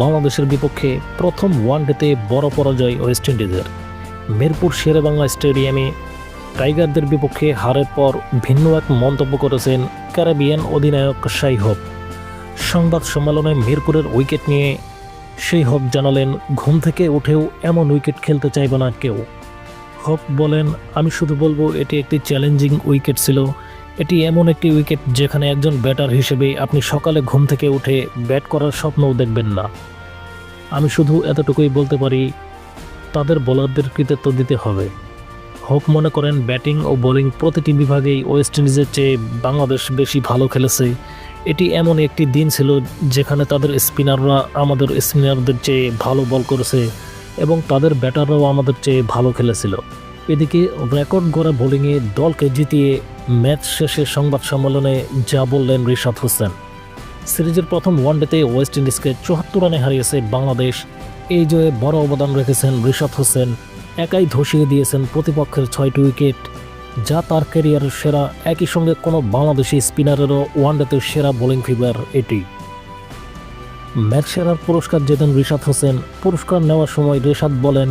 বাংলাদেশের বিপক্ষে প্রথম ওয়ানডেতে বড় পরাজয় ওয়েস্ট ইন্ডিজের। মিরপুর শেরেবাংলা স্টেডিয়ামে টাইগারদের বিপক্ষে হারের পর ভিন্ন এক মন্তব্য করেছেন ক্যারাবিয়ান অধিনায়ক শাই হোপ সংবাদ সম্মেলনে মিরপুরের উইকেট নিয়ে সেই হোপ জানালেন, ঘুম থেকে উঠেও এমন উইকেট খেলতে চাইবে না কেউ। হোপ বলেন, আমি শুধু বলব, এটি একটি চ্যালেঞ্জিং উইকেট ছিল। এটি এমন একটি উইকেট যেখানে একজন ব্যাটার হিসেবে আপনি সকালে ঘুম থেকে উঠে ব্যাট করার স্বপ্নও দেখবেন না। আমি শুধু এতটুকুই বলতে পারি, তাদের বোলারদের কৃতিত্ব দিতে হবে। হোপ মনে করেন ব্যাটিং ও বোলিং প্রতিটি বিভাগেই ওয়েস্ট ইন্ডিজের চেয়ে বাংলাদেশ বেশি ভালো খেলেছে। এটি এমন একটি দিন ছিল যেখানে তাদের স্পিনাররা আমাদের স্পিনারদের চেয়ে ভালো বল করেছে এবং তাদের ব্যাটাররাও আমাদের চেয়ে ভালো খেলেছিল। এদিকে রেকর্ড গড়া বোলিংয়ে দলকে জিতিয়ে ম্যাচ শেষে সংবাদ সম্মেলনে যা বললেন রিশাদ হোসেন। সিরিজের প্রথম ওয়ানডেতে ওয়েস্ট ইন্ডিজকে চুয়াত্তর রানে হারিয়েছে বাংলাদেশ। এই জয়ে বড় অবদান রেখেছেন রিশাদ হোসেন। একাই ধসিয়ে দিয়েছেন প্রতিপক্ষের ছয়টি উইকেট। যা তার ক্যারিয়ারের সেরা, একই সঙ্গে কোনো বাংলাদেশি স্পিনারেরও ওয়ানডেতে সেরা বোলিং ফিগার এটি। ম্যাচ সেরার পুরস্কার জেতেন রিশাদ হোসেন। পুরস্কার নেওয়ার সময় রিশাদ বলেন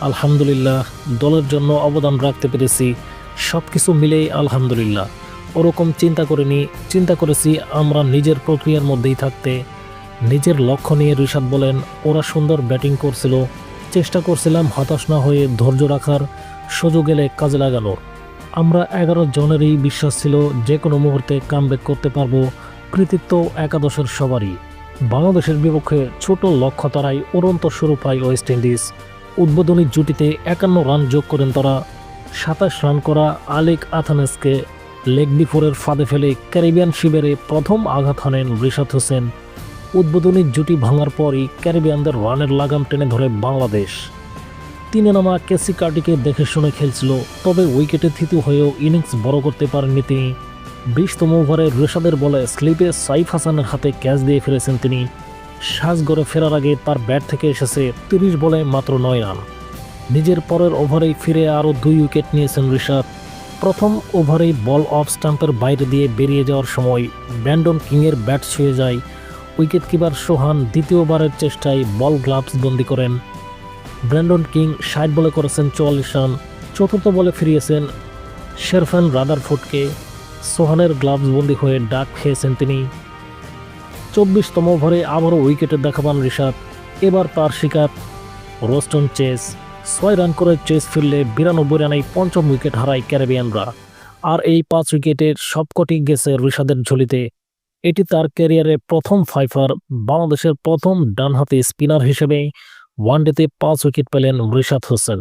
আলহামদুলিল্লাহ, দলের জন্য অবদান রাখতে পেরেছি। সব কিছু মিলেই আলহামদুলিল্লাহ। ওরকম চিন্তা করিনি, চিন্তা করেছি আমরা নিজের প্রক্রিয়ার মধ্যেই থাকতে। নিজের লক্ষ্য নিয়ে রিশাদ বলেন, ওরা সুন্দর ব্যাটিং করছিল। চেষ্টা করছিলাম হতাশ না হয়ে ধৈর্য রাখার সুযোগ এলে কাজে লাগানোর। আমরা এগারো জনেরই বিশ্বাস ছিল যে কোনো মুহূর্তে কামব্যাক করতে পারব। কৃতিত্ব একাদশের সবারই। বাংলাদেশের বিপক্ষে ছোট লক্ষ্য তারাই উড়ন্ত শুরু পায় ওয়েস্ট ইন্ডিজ। উদ্বোধনী জুটিতে একান্ন রান যোগ করেন তারা। সাতাশ রান করা আলেক আথানেসকে লেগ বিফোরের ফাঁদে ফেলে ক্যারিবিয়ান শিবিরে প্রথম আঘাত হানেন রিশাদ হোসেন। উদ্বোধনী জুটি ভাঙার পরই ক্যারিবিয়ানদের রানের লাগাম টেনে ধরে বাংলাদেশ। তিনে নামা কেসি কার্টিকে দেখে শুনে খেলছিল, তবে উইকেটে থিতু হয়েও ইনিংস বড় করতে পারেননি তিনি। বিশতম ওভারে রেশাদের বলে স্লিপে সাইফ হাসানের হাতে ক্যাচ দিয়ে ফেলেছেন তিনি। সাজগড়ে ফেরার আগে তার ব্যাট থেকে এসেছে তিরিশ বলে মাত্র নয় রান। নিজের পরের ওভারেই ফিরে আরও দুই উইকেট নিয়েছেন ঋষাদ প্রথম ওভারেই বল অফ স্টাম্পের বাইরে দিয়ে বেরিয়ে যাওয়ার সময় ব্যান্ডন কিংয়ের ব্যাট ছুঁয়ে যায়। উইকেট কিপার সোহান দ্বিতীয়বারের চেষ্টায় বল গ্লাভস বন্দি করেন। ব্র্যান্ডন কিং ষাট বলে করেছেন চুয়াল্লিশ রান। চতুর্থ বলে ফিরিয়েছেন শেরফান রাদারফুটকে সোহানের গ্লাভস বন্দি হয়ে ডাক খেয়েছেন তিনি। চব্বিশতম ওভারে আবারও উইকেটে দেখা পান ঋষাদ এবার তার শিকার রোস্টন চেস। ছয় রান করে চেস ফিরলে বিরানব্বই রানেই পঞ্চম উইকেট হারায় ক্যারিবিয়ানরা। আর এই পাঁচ উইকেটের সবকটি গেছে ঋষাদের ঝুলিতে। এটি তার ক্যারিয়ারে প্রথম ফাইফার, বাংলাদেশের প্রথম ডানহাতি স্পিনার হিসেবে ওয়ানডেতে পাঁচ উইকেট পেলেন ঋষাদ হোসেন।